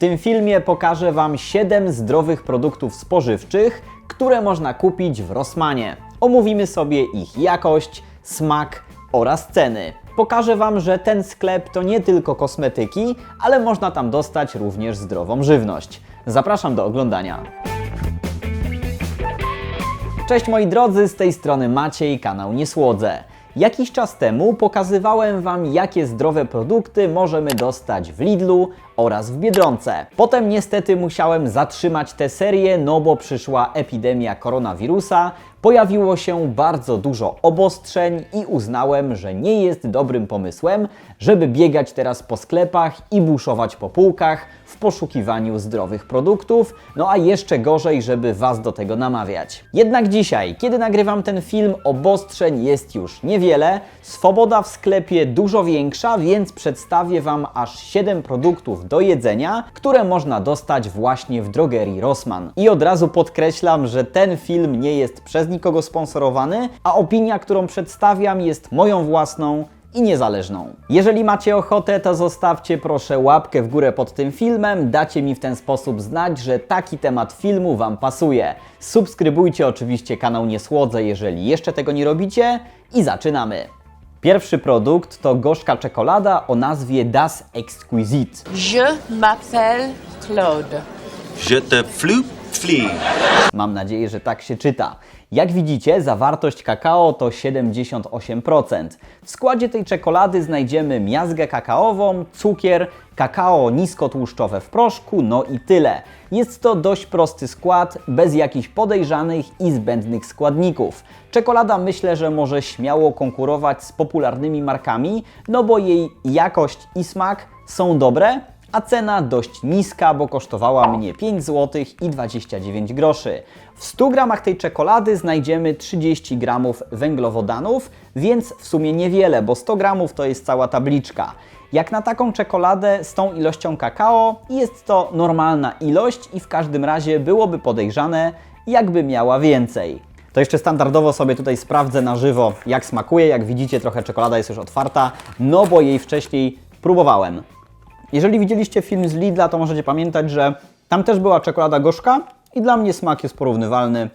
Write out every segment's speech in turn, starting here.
tym filmie pokażę Wam 7 zdrowych produktów spożywczych, które można kupić w Rossmanie. Omówimy sobie ich jakość, smak oraz ceny. Pokażę Wam, że ten sklep to nie tylko kosmetyki, ale można tam dostać również zdrową żywność. Zapraszam do oglądania. Cześć moi drodzy, z tej strony Maciej, kanał Niesłodze. Jakiś czas temu pokazywałem Wam, jakie zdrowe produkty możemy dostać w Lidlu oraz w Biedronce. Potem niestety musiałem zatrzymać tę serię, no bo przyszła epidemia koronawirusa, pojawiło się bardzo dużo obostrzeń i uznałem, że nie jest dobrym pomysłem, żeby biegać teraz po sklepach i buszować po półkach w poszukiwaniu zdrowych produktów, no a jeszcze gorzej, żeby Was do tego namawiać. Jednak dzisiaj, kiedy nagrywam ten film, obostrzeń jest już niewiele, swoboda w sklepie dużo większa, więc przedstawię Wam aż 7 produktów do jedzenia, które można dostać właśnie w drogerii Rossmann. I od razu podkreślam, że ten film nie jest przez nikogo sponsorowany, a opinia, którą przedstawiam jest moją własną i niezależną. Jeżeli macie ochotę, to zostawcie proszę łapkę w górę pod tym filmem, dacie mi w ten sposób znać, że taki temat filmu Wam pasuje. Subskrybujcie oczywiście kanał Niesłodze, jeżeli jeszcze tego nie robicie i zaczynamy. Pierwszy produkt to gorzka czekolada o nazwie Das Exquisite. Je m'appelle Claude. Je te flu flee. Mam nadzieję, że tak się czyta. Jak widzicie, zawartość kakao to 78%. W składzie tej czekolady znajdziemy miazgę kakaową, cukier, kakao niskotłuszczowe w proszku, no i tyle. Jest to dość prosty skład, bez jakichś podejrzanych i zbędnych składników. Czekolada myślę, że może śmiało konkurować z popularnymi markami, no bo jej jakość i smak są dobre, a cena dość niska, bo kosztowała mnie 5 zł i 29 groszy. W 100 gramach tej czekolady znajdziemy 30 gramów węglowodanów, więc w sumie niewiele, bo 100 gramów to jest cała tabliczka. Jak na taką czekoladę z tą ilością kakao, jest to normalna ilość i w każdym razie byłoby podejrzane, jakby miała więcej. To jeszcze standardowo sobie tutaj sprawdzę na żywo, jak smakuje. Jak widzicie, trochę czekolada jest już otwarta, no bo jej wcześniej próbowałem. Jeżeli widzieliście film z Lidla, to możecie pamiętać, że tam też była czekolada gorzka i dla mnie smak jest porównywalny.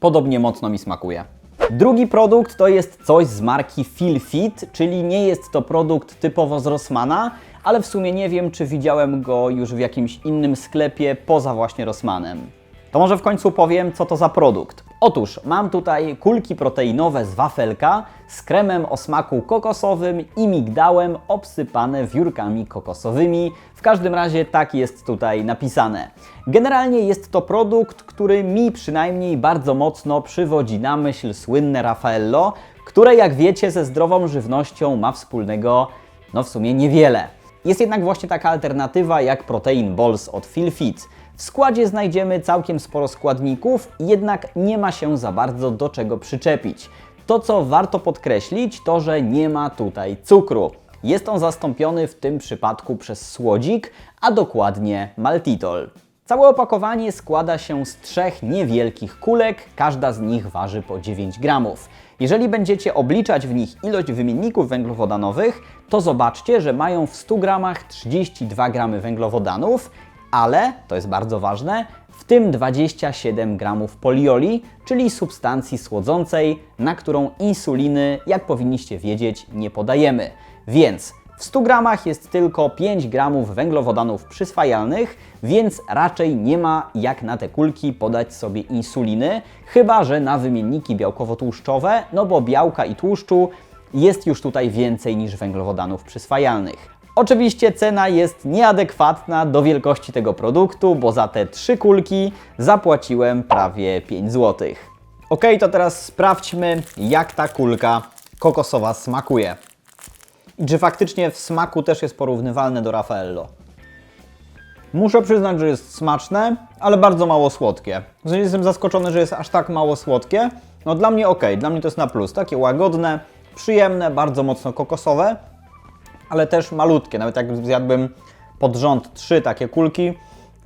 Podobnie mocno mi smakuje. Drugi produkt to jest coś z marki Feel Fit, czyli nie jest to produkt typowo z Rossmana, ale w sumie nie wiem, czy widziałem go już w jakimś innym sklepie poza właśnie Rossmanem. To może w końcu powiem, co to za produkt. Otóż mam tutaj kulki proteinowe z wafelka z kremem o smaku kokosowym i migdałem obsypane wiórkami kokosowymi. W każdym razie tak jest tutaj napisane. Generalnie jest to produkt, który mi przynajmniej bardzo mocno przywodzi na myśl słynne Raffaello, które jak wiecie ze zdrową żywnością ma wspólnego no w sumie niewiele. Jest jednak właśnie taka alternatywa jak Protein Balls od Philfit. W składzie znajdziemy całkiem sporo składników, jednak nie ma się za bardzo do czego przyczepić. To, co warto podkreślić, to że nie ma tutaj cukru. Jest on zastąpiony w tym przypadku przez słodzik, a dokładnie maltitol. Całe opakowanie składa się z trzech niewielkich kulek, każda z nich waży po 9 gramów. Jeżeli będziecie obliczać w nich ilość wymienników węglowodanowych, to zobaczcie, że mają w 100 gramach 32 gramy węglowodanów, ale, to jest bardzo ważne, w tym 27 gramów polioli, czyli substancji słodzącej, na którą insuliny, jak powinniście wiedzieć, nie podajemy. Więc w 100 gramach jest tylko 5 gramów węglowodanów przyswajalnych, więc raczej nie ma jak na te kulki podać sobie insuliny, chyba że na wymienniki białkowo-tłuszczowe, no bo białka i tłuszczu jest już tutaj więcej niż węglowodanów przyswajalnych. Oczywiście cena jest nieadekwatna do wielkości tego produktu, bo za te trzy kulki zapłaciłem prawie 5 zł. Ok, to teraz sprawdźmy, jak ta kulka kokosowa smakuje. I czy faktycznie w smaku też jest porównywalne do Raffaello. Muszę przyznać, że jest smaczne, ale bardzo mało słodkie. W sensie jestem zaskoczony, że jest aż tak mało słodkie. No dla mnie ok, dla mnie to jest na plus. Takie łagodne, przyjemne, bardzo mocno kokosowe, ale też malutkie. Nawet jak zjadłbym pod rząd trzy takie kulki,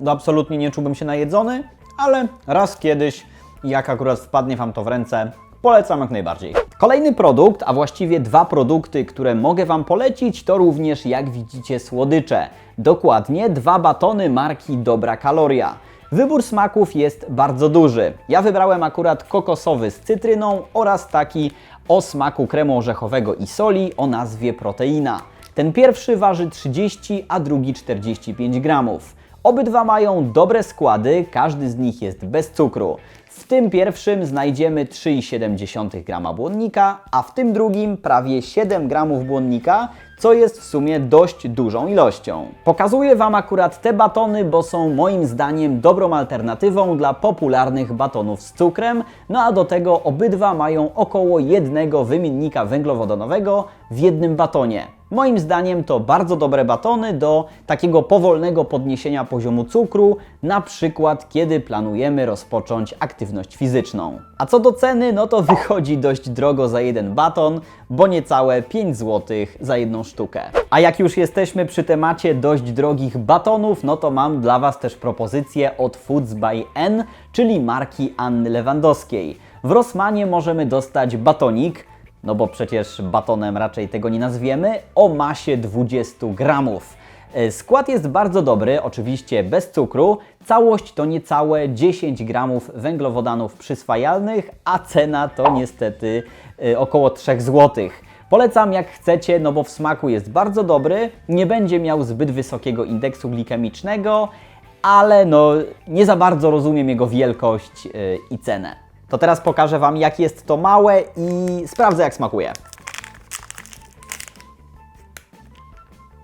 to absolutnie nie czułbym się najedzony, ale raz kiedyś, jak akurat wpadnie Wam to w ręce, polecam jak najbardziej. Kolejny produkt, a właściwie dwa produkty, które mogę Wam polecić, to również jak widzicie słodycze. Dokładnie dwa batony marki Dobra Kaloria. Wybór smaków jest bardzo duży. Ja wybrałem akurat kokosowy z cytryną oraz taki o smaku kremu orzechowego i soli o nazwie proteina. Ten pierwszy waży 30, a drugi 45 gramów. Obydwa mają dobre składy, każdy z nich jest bez cukru. W tym pierwszym znajdziemy 3,7 g błonnika, a w tym drugim prawie 7 g błonnika, co jest w sumie dość dużą ilością. Pokazuję Wam akurat te batony, bo są moim zdaniem dobrą alternatywą dla popularnych batonów z cukrem, no a do tego obydwa mają około jednego wymiennika węglowodanowego w jednym batonie. Moim zdaniem to bardzo dobre batony do takiego powolnego podniesienia poziomu cukru, na przykład kiedy planujemy rozpocząć aktywność fizyczną. A co do ceny, no to wychodzi dość drogo za jeden baton, bo niecałe 5 zł za jedną sztukę. A jak już jesteśmy przy temacie dość drogich batonów, no to mam dla Was też propozycję od Foods by N, czyli marki Anny Lewandowskiej. W Rossmanie możemy dostać batonik, no bo przecież batonem raczej tego nie nazwiemy, o masie 20 gramów. E, Skład jest bardzo dobry, oczywiście bez cukru. Całość to niecałe 10 gramów węglowodanów przyswajalnych, a cena to niestety e, około 3 zł. Polecam jak chcecie, no bo w smaku jest bardzo dobry, nie będzie miał zbyt wysokiego indeksu glikemicznego, ale no nie za bardzo rozumiem jego wielkość e, i cenę. To teraz pokażę Wam, jak jest to małe i sprawdzę, jak smakuje.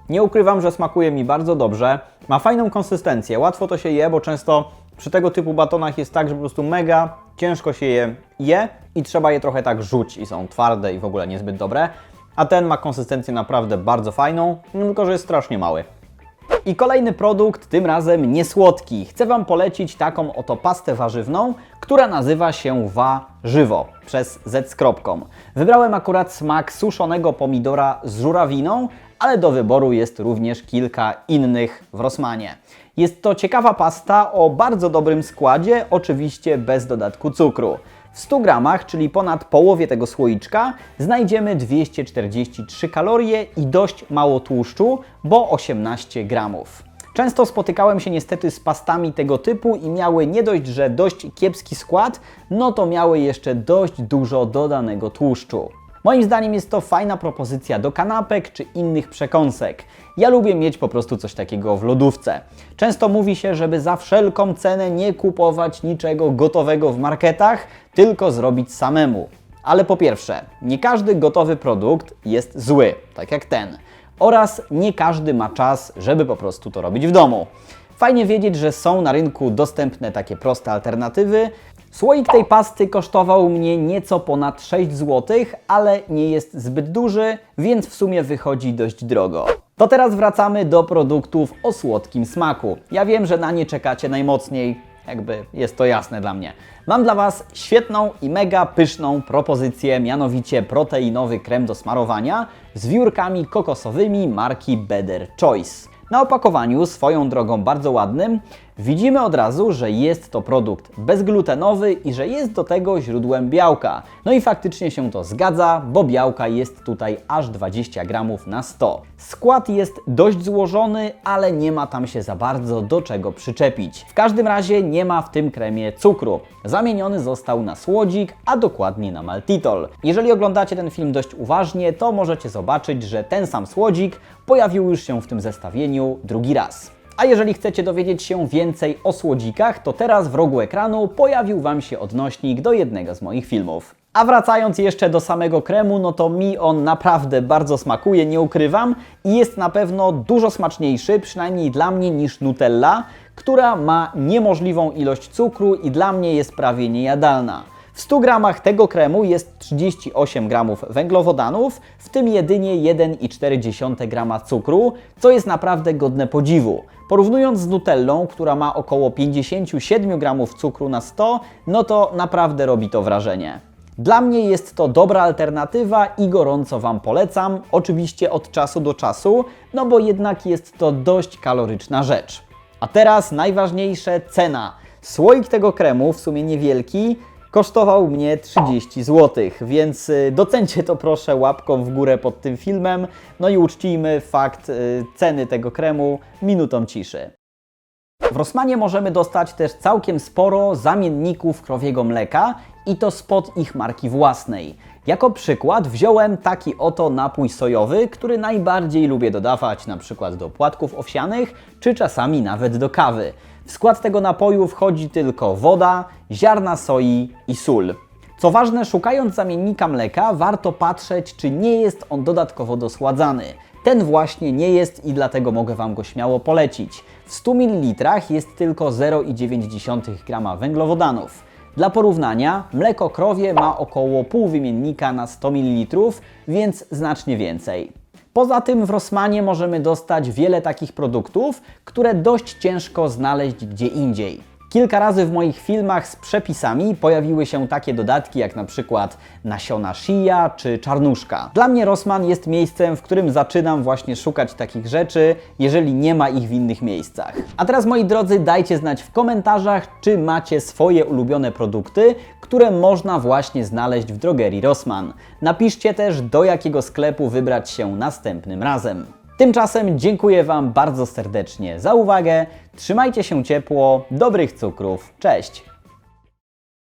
Nie ukrywam, że smakuje mi bardzo dobrze. Ma fajną konsystencję, łatwo to się je, bo często przy tego typu batonach jest tak, że po prostu mega ciężko się je je i trzeba je trochę tak rzuć i są twarde i w ogóle niezbyt dobre. A ten ma konsystencję naprawdę bardzo fajną, tylko że jest strasznie mały. I kolejny produkt, tym razem niesłodki. Chcę Wam polecić taką oto pastę warzywną, która nazywa się warzywo przez Z z kropką. Wybrałem akurat smak suszonego pomidora z żurawiną, ale do wyboru jest również kilka innych w Rossmanie. Jest to ciekawa pasta o bardzo dobrym składzie, oczywiście bez dodatku cukru. W 100 gramach, czyli ponad połowie tego słoiczka, znajdziemy 243 kalorie i dość mało tłuszczu, bo 18 gramów. Często spotykałem się niestety z pastami tego typu i miały nie dość, że dość kiepski skład, no to miały jeszcze dość dużo dodanego tłuszczu. Moim zdaniem jest to fajna propozycja do kanapek czy innych przekąsek. Ja lubię mieć po prostu coś takiego w lodówce. Często mówi się, żeby za wszelką cenę nie kupować niczego gotowego w marketach, tylko zrobić samemu. Ale po pierwsze, nie każdy gotowy produkt jest zły, tak jak ten. Oraz nie każdy ma czas, żeby po prostu to robić w domu. Fajnie wiedzieć, że są na rynku dostępne takie proste alternatywy. Słoik tej pasty kosztował mnie nieco ponad 6 zł, ale nie jest zbyt duży, więc w sumie wychodzi dość drogo. To teraz wracamy do produktów o słodkim smaku. Ja wiem, że na nie czekacie najmocniej, jakby jest to jasne dla mnie. Mam dla Was świetną i mega pyszną propozycję, mianowicie proteinowy krem do smarowania z wiórkami kokosowymi marki Better Choice. Na opakowaniu, swoją drogą bardzo ładnym, widzimy od razu, że jest to produkt bezglutenowy i że jest do tego źródłem białka. No i faktycznie się to zgadza, bo białka jest tutaj aż 20 gramów na 100. Skład jest dość złożony, ale nie ma tam się za bardzo do czego przyczepić. W każdym razie nie ma w tym kremie cukru. Zamieniony został na słodzik, a dokładnie na maltitol. Jeżeli oglądacie ten film dość uważnie, to możecie zobaczyć, że ten sam słodzik pojawił już się w tym zestawieniu drugi raz. A jeżeli chcecie dowiedzieć się więcej o słodzikach, to teraz w rogu ekranu pojawił Wam się odnośnik do jednego z moich filmów. A wracając jeszcze do samego kremu, no to mi on naprawdę bardzo smakuje, nie ukrywam, i jest na pewno dużo smaczniejszy, przynajmniej dla mnie, niż Nutella, która ma niemożliwą ilość cukru i dla mnie jest prawie niejadalna. W 100 gramach tego kremu jest 38 gramów węglowodanów, w tym jedynie 1,4 grama cukru, co jest naprawdę godne podziwu. Porównując z Nutellą, która ma około 57 gramów cukru na 100, no to naprawdę robi to wrażenie. Dla mnie jest to dobra alternatywa i gorąco Wam polecam, oczywiście od czasu do czasu, no bo jednak jest to dość kaloryczna rzecz. A teraz najważniejsze cena. Słoik tego kremu, w sumie niewielki, Kosztował mnie 30 zł, więc y, docencie to proszę łapką w górę pod tym filmem. No i uczcijmy fakt y, ceny tego kremu minutą ciszy. W Rossmanie możemy dostać też całkiem sporo zamienników krowiego mleka i to spod ich marki własnej. Jako przykład wziąłem taki oto napój sojowy, który najbardziej lubię dodawać na przykład do płatków owsianych, czy czasami nawet do kawy. W skład tego napoju wchodzi tylko woda, ziarna soi i sól. Co ważne, szukając zamiennika mleka, warto patrzeć, czy nie jest on dodatkowo dosładzany. Ten właśnie nie jest i dlatego mogę Wam go śmiało polecić. W 100 ml jest tylko 0,9 g węglowodanów. Dla porównania, mleko krowie ma około pół wymiennika na 100 ml, więc znacznie więcej. Poza tym w Rossmanie możemy dostać wiele takich produktów, które dość ciężko znaleźć gdzie indziej. Kilka razy w moich filmach z przepisami pojawiły się takie dodatki jak na przykład nasiona shia czy czarnuszka. Dla mnie Rossmann jest miejscem, w którym zaczynam właśnie szukać takich rzeczy, jeżeli nie ma ich w innych miejscach. A teraz moi drodzy, dajcie znać w komentarzach, czy macie swoje ulubione produkty, które można właśnie znaleźć w drogerii Rossmann. Napiszcie też, do jakiego sklepu wybrać się następnym razem. Tymczasem dziękuję Wam bardzo serdecznie za uwagę. Trzymajcie się ciepło, dobrych cukrów. Cześć!